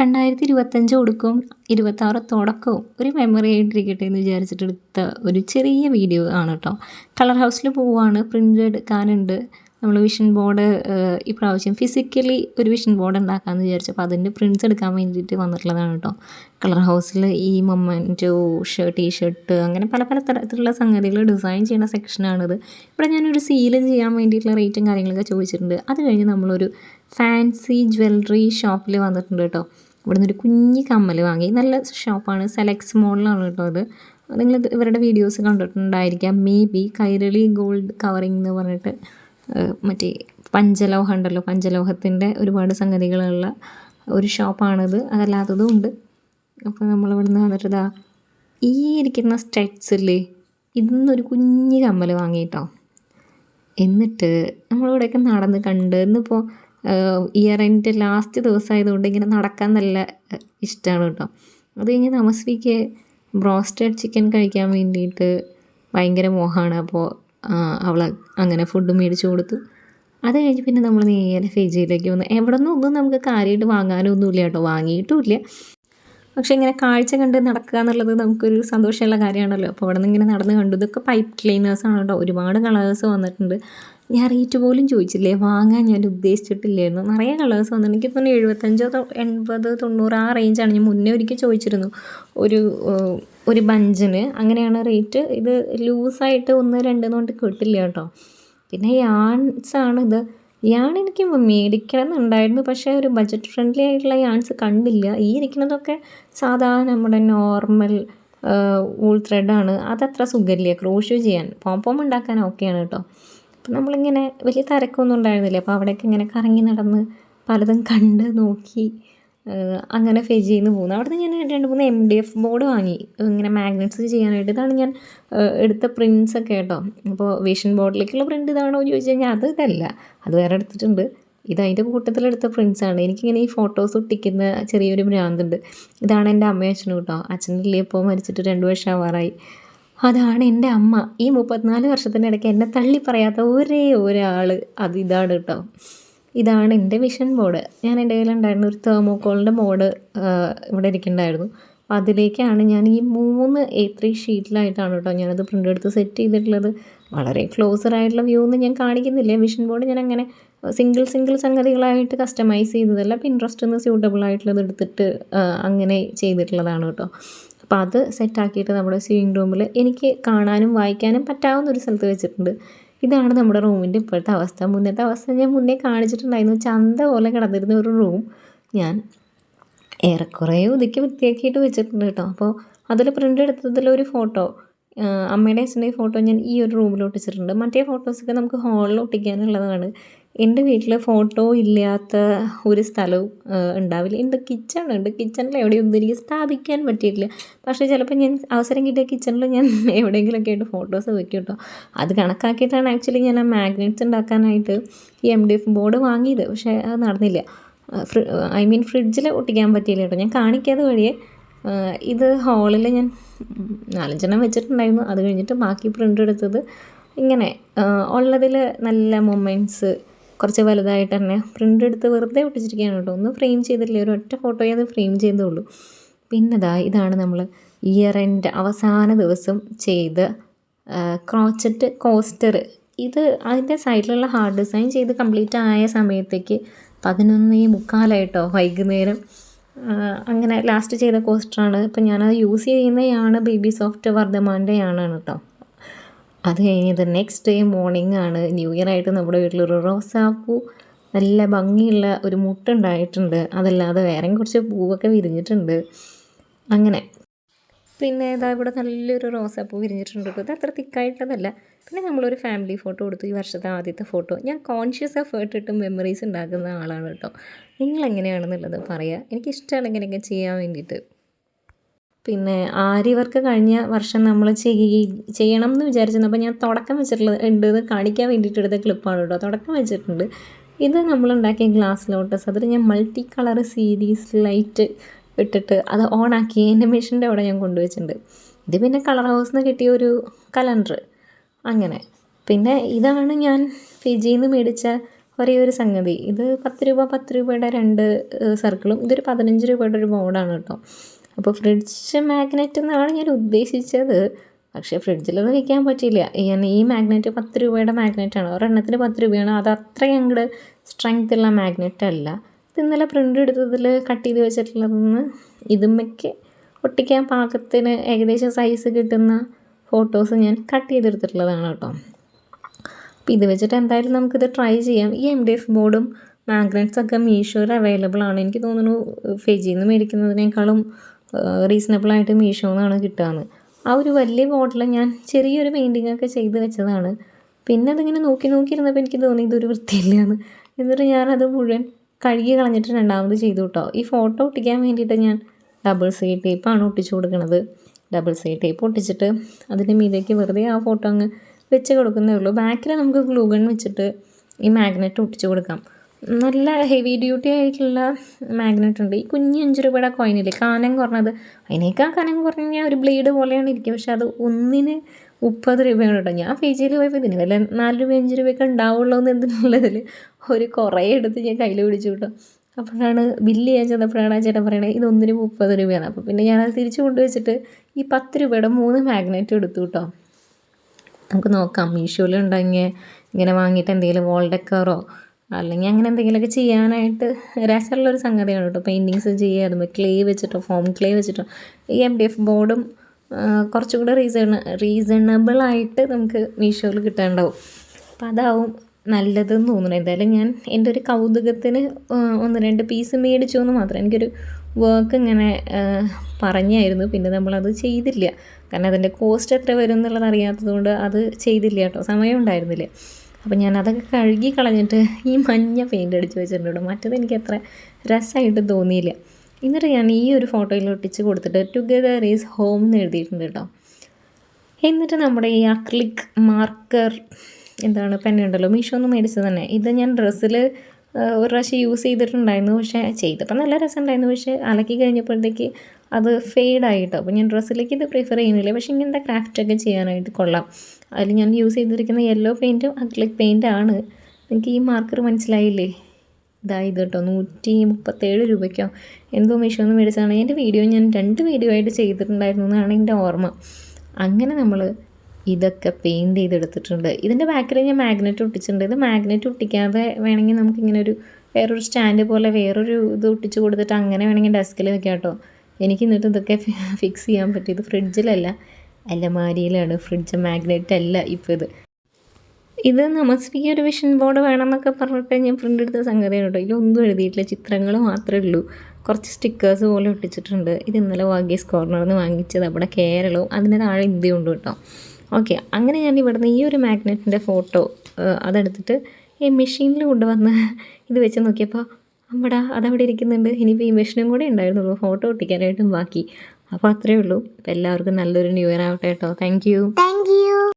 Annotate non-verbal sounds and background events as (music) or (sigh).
രണ്ടായിരത്തി ഇരുപത്തഞ്ച് കൊടുക്കും ഇരുപത്താറ് തുടക്കവും. ഒരു മെമ്മറി ആയിട്ടിരിക്കട്ടെ എന്ന് വിചാരിച്ചിട്ടെടുത്ത ഒരു ചെറിയ വീഡിയോ ആണ് കേട്ടോ കളർ ഹൗസിൽ പോവുകയാണ് പ്രിന്റ് എടുക്കാനുണ്ട് നമ്മൾ വിഷൻ ബോർഡ് ഈ പ്രാവശ്യം ഫിസിക്കലി ഒരു വിഷൻ ബോർഡ് ഉണ്ടാക്കാമെന്ന് വിചാരിച്ചപ്പോൾ അതിന്റെ പ്രിന്റ്സ് എടുക്കാൻ വേണ്ടിയിട്ട് വന്നിട്ടുള്ളതാണ് കേട്ടോ കളർ ഹൗസിൽ ഈ മൊമ്മന്റോ ഷർട്ട് ടീ ഷർട്ട് അങ്ങനെ പല പല തരത്തിലുള്ള സംഗതികൾ ഡിസൈൻ ചെയ്യുന്ന സെക്ഷനാണിത് ഇവിടെ ഞാനൊരു സീലും ചെയ്യാൻ വേണ്ടിയിട്ടുള്ള റേറ്റും കാര്യങ്ങളൊക്കെ ചോദിച്ചിട്ടുണ്ട്. അത് കഴിഞ്ഞ് നമ്മളൊരു ഫാൻസി ജ്വല്ലറി ഷോപ്പിൽ വന്നിട്ടുണ്ട് കേട്ടോ ഇവിടുന്ന് ഒരു കുഞ്ഞി കമ്മൽ വാങ്ങി. നല്ല ഷോപ്പാണ്. സെലക്സ് മോളിലാണ് കേട്ടോ അത്. നിങ്ങൾ ഇവരുടെ വീഡിയോസ് കണ്ടിട്ടുണ്ടായിരിക്കാം. Maybe Kairali gold covering എന്ന് പറഞ്ഞിട്ട് മറ്റേ പഞ്ചലോഹം ഉണ്ടല്ലോ. പഞ്ചലോഹത്തിന്റെ ഒരുപാട് സംഗതികളുള്ള ഒരു ഷോപ്പാണിത്. അതല്ലാത്തതും ഉണ്ട്. അപ്പോൾ നമ്മൾ ഇവിടുന്ന് വന്നിട്ട് ഇതാ ഈ ഇരിക്കുന്ന സ്റ്റെറ്റ്സില്ലേ ഇന്നൊരു കുഞ്ഞി കമ്മൽ വാങ്ങിയിട്ടോ എന്നിട്ട് നമ്മളിവിടെയൊക്കെ നടന്ന് കണ്ട് ഇന്നിപ്പോൾ ഇയർ എന്റെ ലാസ്റ്റ് ദിവസമായതുകൊണ്ട് ഇങ്ങനെ നടക്കാൻ നല്ല ഇഷ്ടമാണ് കേട്ടോ അത് കഴിഞ്ഞ് നമസ്വിക്ക് ബ്രോസ്റ്റഡ് ചിക്കൻ കഴിക്കാൻ വേണ്ടിയിട്ട് ഭയങ്കര മോഹമാണ് അപ്പോൾ അവൾ അങ്ങനെ ഫുഡ് മേടിച്ചു കൊടുത്തു. അത് കഴിഞ്ഞ് പിന്നെ നമ്മൾ നേരെ ഫെജിയിലേക്ക് വന്നു. എവിടെ നിന്നും ഒന്നും നമുക്ക് കാര്യമായിട്ട് വാങ്ങാനൊന്നുമില്ല കേട്ടോ വാങ്ങിയിട്ടുമില്ല. പക്ഷേ ഇങ്ങനെ കാഴ്ച കണ്ട് നടക്കുക എന്നുള്ളത് നമുക്കൊരു സന്തോഷമുള്ള കാര്യമാണല്ലോ. അപ്പോൾ അവിടെ നിന്ന് ഇങ്ങനെ നടന്ന് കണ്ടു. ഇതൊക്കെ പൈപ്പ് ക്ലീനേഴ്സാണ് കേട്ടോ ഒരുപാട് കളേഴ്സ് വന്നിട്ടുണ്ട്. ഞാൻ റേറ്റ് പോലും ചോദിച്ചില്ലേ? വാങ്ങാൻ ഞാൻ ഉദ്ദേശിച്ചിട്ടില്ലായിരുന്നു. നിറയെ കളേഴ്സ് വന്നു എനിക്ക് തോന്നുന്നു എഴുപത്തഞ്ചോ എൺപത് തൊണ്ണൂറ് ആ റേഞ്ചാണ് ഞാൻ മുന്നേ ഒരിക്കൽ ചോദിച്ചിരുന്നു. ഒരു ഒരു ബഞ്ചിന്. അങ്ങനെയാണ് റേറ്റ് ഇത് ലൂസായിട്ട് ഒന്ന് രണ്ട് കൊണ്ട് കിട്ടില്ല കേട്ടോ. പിന്നെ യാൺസ് ആണ് ഇത്. യാൺ എനിക്ക് മേടിക്കണം എന്നുണ്ടായിരുന്നു പക്ഷേ ഒരു ബഡ്ജറ്റ് ഫ്രണ്ട്ലി ആയിട്ടുള്ള യാൺസ് കണ്ടില്ല. ഈ ഇരിക്കുന്നതൊക്കെ സാധാരണ നമ്മുടെ നോർമൽ വൂൾ ത്രെഡാണ് അതത്ര സുഖമില്ല. ക്രോഷ്യോ ചെയ്യാൻ. പോം പോം ഉണ്ടാക്കാൻ ഓക്കെയാണ് കേട്ടോ. അപ്പം നമ്മളിങ്ങനെ വലിയ തിരക്കൊന്നും ഉണ്ടായിരുന്നില്ല. അപ്പോൾ അവിടെയൊക്കെ ഇങ്ങനെ കറങ്ങി നടന്ന് പലതും കണ്ട് നോക്കി അങ്ങനെ ഫേസ് ചെയ്ത് പോകുന്നു അവിടെ നിന്ന് ഞാൻ രണ്ട് മൂന്ന് എം ഡി എഫ് ബോർഡ് വാങ്ങി. ഇങ്ങനെ മാഗ്നറ്റ്സ് ചെയ്യാനായിട്ട്. ഇതാണ് ഞാൻ എടുത്ത പ്രിൻസ് ഒക്കെ കേട്ടോ. അപ്പോൾ വിഷൻ ബോർഡിലേക്കുള്ള പ്രിന്റ് ഇതാണോ എന്ന് ചോദിച്ചു കഴിഞ്ഞാൽ അത് ഇതല്ല. അത് വേറെ എടുത്തിട്ടുണ്ട്. ഇത് അതിന്റെ കൂട്ടത്തിലെടുത്ത പ്രിൻസാണ് എനിക്കിങ്ങനെ ഈ ഫോട്ടോസ് ഒട്ടിക്കുന്ന ചെറിയൊരു ഭ്രാന്തുണ്ട്. ഇതാണ് എന്റെ അമ്മയും അച്ഛനും കേട്ടോ. അച്ഛനില്ലേ ഇപ്പോൾ മരിച്ചിട്ട് രണ്ട് വർഷം ആവാറായി അതാണ് എന്റെ അമ്മ. ഈ മുപ്പത്തിനാല് ഇടയ്ക്ക് എന്നെ തള്ളി പറയാത്ത ഒരേ ഒരാൾ അത് ഇതാണ് കേട്ടോ ഇതാണ് എന്റെ വിഷൻ ബോർഡ് ഞാൻ എന്റെ കയ്യിലുണ്ടായിരുന്ന ഒരു തേമോക്കോളിന്റെ ബോർഡ് ഇവിടെ ഇരിക്കുന്നുണ്ടായിരുന്നു. അതിലേക്കാണ് ഞാൻ ഈ മൂന്ന് എ ത്രീ ഷീറ്റിലായിട്ടാണ് കേട്ടോ ഞാനത് പ്രിന്റ് എടുത്ത് സെറ്റ് ചെയ്തിട്ടുള്ളത്. വളരെ ക്ലോസർ ആയിട്ടുള്ള വ്യൂ ഒന്നും ഞാൻ കാണിക്കുന്നില്ല. വിഷൻ ബോർഡ് ഞാൻ അങ്ങനെ സിംഗിൾ സിംഗിൾ സംഗതികളായിട്ട് കസ്റ്റമൈസ് ചെയ്തതല്ല. പിൻട്രസ്റ്റ് നിന്ന് സ്യൂട്ടബിൾ ആയിട്ടുള്ളത് എടുത്തിട്ട് അങ്ങനെ ചെയ്തിട്ടുള്ളതാണ് കേട്ടോ അപ്പോൾ അത് സെറ്റാക്കിയിട്ട് നമ്മുടെ സിവിങ് റൂമിൽ എനിക്ക് കാണാനും വായിക്കാനും പറ്റാവുന്ന ഒരു സ്ഥലത്ത് വെച്ചിട്ടുണ്ട്. ഇതാണ് നമ്മുടെ റൂമിന്റെ ഇപ്പോഴത്തെ അവസ്ഥ. മുന്നത്തെ അവസ്ഥ ഞാൻ മുന്നേ കാണിച്ചിട്ടുണ്ടായിരുന്നു. ചന്ത പോലെ കിടന്നിരുന്ന ഒരു റൂം ഞാൻ ഏറെക്കുറെ ഒതുക്കി വൃത്തിയാക്കിയിട്ട് വെച്ചിട്ടുണ്ട് കേട്ടോ. അപ്പോൾ അതിൽ പ്രിന്റ് എടുത്തതിലൊരു ഫോട്ടോ അമ്മയുടെ അച്ഛന്റെ ഫോട്ടോ ഞാൻ ഈ ഒരു റൂമിൽ ഒട്ടിച്ചിട്ടുണ്ട്. മറ്റേ ഫോട്ടോസൊക്കെ നമുക്ക് ഹാളിൽ ഒട്ടിക്കാനുള്ളതാണ്. എന്റെ വീട്ടിൽ ഫോട്ടോ ഇല്ലാത്ത ഒരു സ്ഥലവും ഉണ്ടാവില്ല. എന്റെ കിച്ചൺ ഉണ്ട്. കിച്ചണിൽ എവിടെയൊന്നും എനിക്ക് സ്ഥാപിക്കാൻ പറ്റിയിട്ടില്ല. പക്ഷേ ചിലപ്പോൾ ഞാൻ അവസരം കിട്ടിയ കിച്ചണിൽ ഞാൻ (laughs) എവിടെയെങ്കിലുമൊക്കെ ആയിട്ട് ഫോട്ടോസ് വെക്കും കേട്ടോ അത് കണക്കാക്കിയിട്ടാണ് ആക്ച്വലി ഞാൻ ആ മാഗ്നറ്റ്സ് ഉണ്ടാക്കാനായിട്ട് ഈ എം ഡി എഫ് ബോർഡ് വാങ്ങിയത്. പക്ഷേ അത് നടന്നില്ല. ഐ മീൻ ഫ്രിഡ്ജിൽ ഒട്ടിക്കാൻ പറ്റിയില്ല കേട്ടോ. ഞാൻ കാണിക്കാതെ വഴിയേ ഇത് ഹോളിൽ ഞാൻ നാലഞ്ചെണ്ണം വെച്ചിട്ടുണ്ടായിരുന്നു. അത് കഴിഞ്ഞിട്ട് ബാക്കി പ്രിന്റ് എടുത്തത് ഇങ്ങനെ ഉള്ളതിൽ നല്ല മൊമെന്റ്സ് കുറച്ച് വലുതായിട്ട് തന്നെ പ്രിന്റ് എടുത്ത് വെറുതെ ഒട്ടിച്ചിരിക്കുകയാണ് കേട്ടോ. ഒന്ന് ഫ്രെയിം ചെയ്തിട്ടില്ല? ഒരു ഒറ്റ ഫോട്ടോയെ അത് ഫ്രെയിം ചെയ്തേ ഉള്ളൂ പിന്നെ ഇതാ ഇതാണ് നമ്മൾ ഇയർ എൻഡ് അവസാന ദിവസം ചെയ്ത് ക്രോച്ചറ്റ് കോസ്റ്റർ ഇത് അതിന്റെ സൈഡിലുള്ള ഹാർഡ് ഡിസൈൻ ചെയ്ത് കംപ്ലീറ്റ് ആയ സമയത്തേക്ക് പതിനൊന്നേ മുക്കാലായിട്ടോ വൈകുന്നേരം. അങ്ങനെ ലാസ്റ്റ് ചെയ്ത കോസ്റ്ററാണ് ഇപ്പം ഞാനത് യൂസ് ചെയ്യുന്നതാണ് ബേബി സോഫ്റ്റ് വർദ്ധമാന്റെയാണ് കേട്ടോ അത് കഴിഞ്ഞത് നെക്സ്റ്റ് ഡേ മോർണിംഗ് ആണ്. ന്യൂ ഇയർ ആയിട്ട് നമ്മുടെ വീട്ടിലൊരു റോസാപ്പൂ നല്ല ഭംഗിയുള്ള ഒരു മുട്ടുണ്ടായിട്ടുണ്ട്. അതല്ലാതെ വേറെ കുറച്ച് പൂവൊക്കെ വിരിഞ്ഞിട്ടുണ്ട്. അങ്ങനെ. പിന്നെ ഇതാ ഇവിടെ നല്ലൊരു റോസാപ്പൂ വിരിഞ്ഞിട്ടുണ്ട് ഇത് അത്ര തിക്കായിട്ടതല്ല. പിന്നെ നമ്മളൊരു ഫാമിലി ഫോട്ടോ കൊടുത്തു. ഈ വർഷത്തെ ആദ്യത്തെ ഫോട്ടോ ഞാൻ കോൺഷ്യസ് എഫേർട്ട് ഇട്ട് മെമ്മറീസ് ഉണ്ടാക്കുന്ന ആളാണ് കേട്ടോ. നിങ്ങൾ എങ്ങനെയാണെന്നുള്ളത് പറയുക എനിക്കിഷ്ടമാണ് ഇങ്ങനെയൊക്കെ ചെയ്യാൻ വേണ്ടിയിട്ട്. പിന്നെ ആരി വർക്ക് കഴിഞ്ഞ വർഷം നമ്മൾ ചെയ്യണം എന്ന് വിചാരിച്ചിരുന്നു ഞാൻ തുടക്കം വെച്ചിട്ടുള്ളത് ഉണ്ട് എന്ന് കാണിക്കാൻ വേണ്ടിയിട്ട് എടുത്ത ക്ലിപ്പാണ് കേട്ടോ. തുടക്കം വെച്ചിട്ടുണ്ട്. ഇത് നമ്മളുണ്ടാക്കിയ ഗ്ലാസ് ലോട്ടസ് അതിൽ ഞാൻ മൾട്ടി കളർ സീരീസ് ലൈറ്റ് ഇട്ടിട്ട് അത് ഓണാക്കി എന്റെ മെഷീന്റെ അവിടെ ഞാൻ കൊണ്ടുവച്ചിട്ടുണ്ട് ഇത് പിന്നെ കളർ ഹൗസിൽ നിന്ന് കിട്ടിയ ഒരു കലണ്ടർ അങ്ങനെ. പിന്നെ ഇതാണ് ഞാൻ ഫിജിയിൽ നിന്ന് മേടിച്ച ഒരേ ഒരു സംഗതി. ഇത് പത്ത് രൂപ പത്ത് രൂപയുടെ രണ്ട് സർക്കിളും. ഇതൊരു പതിനഞ്ച് രൂപയുടെ ഒരു ബോർഡാണ് കേട്ടോ. അപ്പോൾ ഫ്രിഡ്ജ് മാഗ്നറ്റ് എന്നാണ് ഞാൻ ഉദ്ദേശിച്ചത്. പക്ഷേ ഫ്രിഡ്ജിലത് വയ്ക്കാൻ പറ്റിയില്ല. ഞാൻ ഈ മാഗ്നറ്റ് പത്ത് രൂപയുടെ മാഗ്നറ്റാണ് ഒരെണ്ണത്തിന് പത്ത് രൂപയാണ്. അത് അത്രയും അങ്ങോട്ട് സ്ട്രെങ്ത് ഉള്ള മാഗ്നറ്റ് അല്ല. ഇത് ഇന്നലെ പ്രിന്റ് എടുത്തതിൽ കട്ട് ചെയ്ത് വെച്ചിട്ടുള്ളതെന്ന് ഇതുമ്മയ്ക്ക് ഒട്ടിക്കാൻ പാകത്തിന് ഏകദേശം സൈസ് കിട്ടുന്ന ഫോട്ടോസ് ഞാൻ കട്ട് ചെയ്തെടുത്തിട്ടുള്ളതാണ് കേട്ടോ. അപ്പോൾ ഇത് വെച്ചിട്ട് എന്തായാലും നമുക്കിത് ട്രൈ ചെയ്യാം. ഈ എം ഡി എഫ് ബോർഡും മാഗ്നറ്റ്സ് ഒക്കെ മീഷോയിൽ അവൈലബിൾ ആണ്. എനിക്ക് തോന്നുന്നു ഫെജിയിൽ നിന്ന് മേടിക്കുന്നതിനേക്കാളും റീസണബിളായിട്ട് മീഷോ എന്നാണ് കിട്ടുകയെന്ന് ആ ഒരു വലിയ ബോട്ടിൽ ഞാൻ ചെറിയൊരു പെയിന്റിംഗ് ഒക്കെ ചെയ്ത് വെച്ചതാണ്. പിന്നെ അതിങ്ങനെ നോക്കി നോക്കി ഇരുന്നപ്പോൾ എനിക്ക് തോന്നി ഇതൊരു വൃത്തിയില്ലാന്ന്. എന്നിട്ട് ഞാനത് മുഴുവൻ കഴുകി കളഞ്ഞിട്ട് രണ്ടാമത് ചെയ്തു കേട്ടോ. ഈ ഫോട്ടോ ഒട്ടിക്കാൻ വേണ്ടിയിട്ട് ഞാൻ ഡബിൾ സൈഡ് ടേപ്പാണ് ഒട്ടിച്ചു കൊടുക്കുന്നത് ഡബിൾ സൈഡ് ടേപ്പ് ഒട്ടിച്ചിട്ട് അതിന്റെ മീതേക്ക് വെറുതെ ആ ഫോട്ടോ അങ്ങ് വെച്ച് കൊടുക്കുന്നേ ഉള്ളൂ. ബാക്കിൽ നമുക്ക് ഗ്ലൂഗൺ വെച്ചിട്ട് ഈ മാഗ്നറ്റ് ഒട്ടിച്ചു കൊടുക്കാം. നല്ല ഹെവി ഡ്യൂട്ടി ആയിട്ടുള്ള മാഗ്നറ്റ് ഉണ്ട്. ഈ കുഞ്ഞ് അഞ്ച് രൂപയുടെ കോയിനില്ലേ കനം കുറഞ്ഞത്. അതിനേക്കാൾ കനം കുറഞ്ഞ ഒരു ബ്ലേഡ് പോലെയാണ് ഇരിക്കുക. പക്ഷേ അത് ഒന്നിന് മുപ്പത് രൂപയാണ് കേട്ടോ. ഞാൻ ഫേജിയിൽ പോയപ്പോൾ ഇതിന് വല്ല നാല് രൂപ അഞ്ച് രൂപയൊക്കെ ഉണ്ടാവുള്ളൂ എന്ന് എന്തിനുള്ളതിൽ ഒരു കുറേ എടുത്ത് ഞാൻ കയ്യിൽ പിടിച്ചു കേട്ടോ. അപ്പോഴാണ് ബില്ല് ചെയ്യാൻ ചെന്നപ്പോഴാണ് ആ ചേട്ടൻ പറയണത് ഇത് ഒന്നിന് മുപ്പത് രൂപയാണ്. അപ്പോൾ പിന്നെ ഞാൻ അത് തിരിച്ചു കൊണ്ടുവച്ചിട്ട് ഈ പത്ത് രൂപയുടെ മൂന്ന് മാഗ്നറ്റ് എടുത്തു കേട്ടോ നമുക്ക് നോക്കാം മീഷോയിൽ ഉണ്ടെങ്കിൽ ഇങ്ങനെ വാങ്ങിയിട്ട് എന്തെങ്കിലും വോൾ ഡെക്കറോ അല്ലെങ്കിൽ അങ്ങനെ എന്തെങ്കിലുമൊക്കെ ചെയ്യാനായിട്ട് രസമുള്ളൊരു സംഗതിയാണ് കേട്ടോ പെയിന്റിങ്സ് ചെയ്യുക ക്ലേ വെച്ചിട്ടോ ഫോം ക്ലേ വെച്ചിട്ടോ. ഈ എം ഡി എഫ് ബോർഡും കുറച്ചും കൂടെ റീസൺ റീസണബിളായിട്ട് നമുക്ക് മീഷോയിൽ കിട്ടാണ്ടാവും അപ്പം അതാവും നല്ലതെന്ന് തോന്നുന്നു. എന്തായാലും ഞാൻ എന്റെ ഒരു കൗതുകത്തിന് ഒന്ന് രണ്ട് പീസ് മേടിച്ചു എന്ന് മാത്രം എനിക്കൊരു വർക്ക് ഇങ്ങനെ പറഞ്ഞായിരുന്നു. പിന്നെ നമ്മളത് ചെയ്തില്ല. കാരണം അതിന്റെ കോസ്റ്റ് എത്ര വരും എന്നുള്ളത് അറിയാത്തത് കൊണ്ട് അത് ചെയ്തില്ല കേട്ടോ. സമയം ഉണ്ടായിരുന്നില്ല. അപ്പം ഞാൻ അതൊക്കെ കഴുകി കളഞ്ഞിട്ട് ഈ മഞ്ഞ പെയിന്റ് അടിച്ച് വെച്ചിട്ടുണ്ട് മറ്റത് എനിക്ക് അത്ര രസമായിട്ട് തോന്നിയില്ല. എന്നിട്ട് ഞാൻ ഈ ഒരു ഫോട്ടോയിൽ ഒട്ടിച്ച് കൊടുത്തിട്ട് ടുഗദർ ഈസ് ഹോം എന്ന് എഴുതിയിട്ടുണ്ട് കേട്ടോ. എന്നിട്ട് നമ്മുടെ ഈ അക്ലിക് മാർക്കർ എന്താണ് പെന്നുണ്ടല്ലോ മീഷോ ഒന്ന് മേടിച്ചത് തന്നെ. ഇത് ഞാൻ ഡ്രസ്സിൽ ഒരു പ്രാവശ്യം യൂസ് ചെയ്തിട്ടുണ്ടായിരുന്നു. പക്ഷേ ചെയ്തപ്പോൾ നല്ല രസമുണ്ടായിരുന്നു. പക്ഷേ അലക്കി കഴിഞ്ഞപ്പോഴത്തേക്ക് അത് ഫെയ്ഡായിട്ടോ. അപ്പോൾ ഞാൻ ഡ്രസ്സിലേക്ക് ഇത് പ്രിഫർ ചെയ്യുന്നില്ല. പക്ഷേ ഇങ്ങനത്തെ ക്രാഫ്റ്റൊക്കെ ചെയ്യാനായിട്ട് കൊള്ളാം. അതിൽ ഞാൻ യൂസ് ചെയ്തിരിക്കുന്ന യെല്ലോ പെയിന്റും അക്ലിക് പെയിന്റാണ് എനിക്ക് ഈ മാർക്കർ മനസ്സിലായില്ലേ? ഇതായത് കേട്ടോ. നൂറ്റി മുപ്പത്തേഴ് രൂപയ്ക്കോ എന്തോ മീഷോ ഒന്ന് മേടിച്ചതാണ്. എന്റെ വീഡിയോ ഞാൻ രണ്ട് വീഡിയോ ആയിട്ട് ചെയ്തിട്ടുണ്ടായിരുന്നു എന്നാണ് എന്റെ ഓർമ്മ. അങ്ങനെ നമ്മൾ ഇതൊക്കെ പെയിന്റ് ചെയ്തെടുത്തിട്ടുണ്ട്. ഇതിന്റെ ബാക്കിൽ ഞാൻ മാഗ്നറ്റ് ഒട്ടിച്ചിട്ടുണ്ട്. ഇത് മാഗ്നറ്റ് ഒട്ടിക്കാതെ വേണമെങ്കിൽ നമുക്കിങ്ങനെ ഒരു വേറൊരു സ്റ്റാൻഡ് പോലെ വേറൊരു ഇത് ഒട്ടിച്ച് കൊടുത്തിട്ട് അങ്ങനെ വേണമെങ്കിൽ ഡെസ്കിൽ വെക്കാം കേട്ടോ. എനിക്ക് എന്നിട്ട് ഇതൊക്കെ (laughs) ഫിക്സ് ചെയ്യാൻ പറ്റും ഇത് ഫ്രിഡ്ജിലല്ല അലമാരിയിലാണ്. ഫ്രിഡ്ജ് മാഗ്നറ്റ് അല്ല ഇപ്പോൾ ഇത്. ഇത് നമസ്വിക്ക് ഒരു വിഷൻ ബോർഡ് വേണമെന്നൊക്കെ പറഞ്ഞിട്ട് ഞാൻ പ്രിന്റ് എടുത്ത സംഗതിയാണ് കേട്ടോ. ഇതിലൊന്നും എഴുതിയിട്ടില്ല. ചിത്രങ്ങൾ മാത്രമേ ഉള്ളൂ. കുറച്ച് സ്റ്റിക്കേഴ്സ് പോലെ ഒട്ടിച്ചിട്ടുണ്ട്. ഇത് ഇന്നലെ വാഗീസ് കോർണറിൽ നിന്ന് വാങ്ങിച്ചത്. അവിടെ കേരളവും അതിന് താഴെ ഇന്ത്യയും ഉണ്ട് കേട്ടോ. ഓക്കെ അങ്ങനെ ഞാൻ ഇവിടുന്ന് ഈ ഒരു മാഗ്നറ്റിന്റെ ഫോട്ടോ അതെടുത്തിട്ട് ഈ മെഷീനിൽ കൊണ്ടുവന്ന് ഇത് വെച്ച് നോക്കിയപ്പോൾ അമ്മടാ അതവിടെ ഇരിക്കുന്നുണ്ട്. ഇനിയിപ്പോൾ ഈ മെഷീനും കൂടെ ഉണ്ടായിരുന്നുള്ളൂ. ഫോട്ടോ ഒട്ടിക്കാനായിട്ടും ബാക്കി. അപ്പോൾ അത്രയേ ഉള്ളൂ. എല്ലാവർക്കും നല്ലൊരു ന്യൂ ഇയർ ആവട്ടെ കേട്ടോ താങ്ക് യു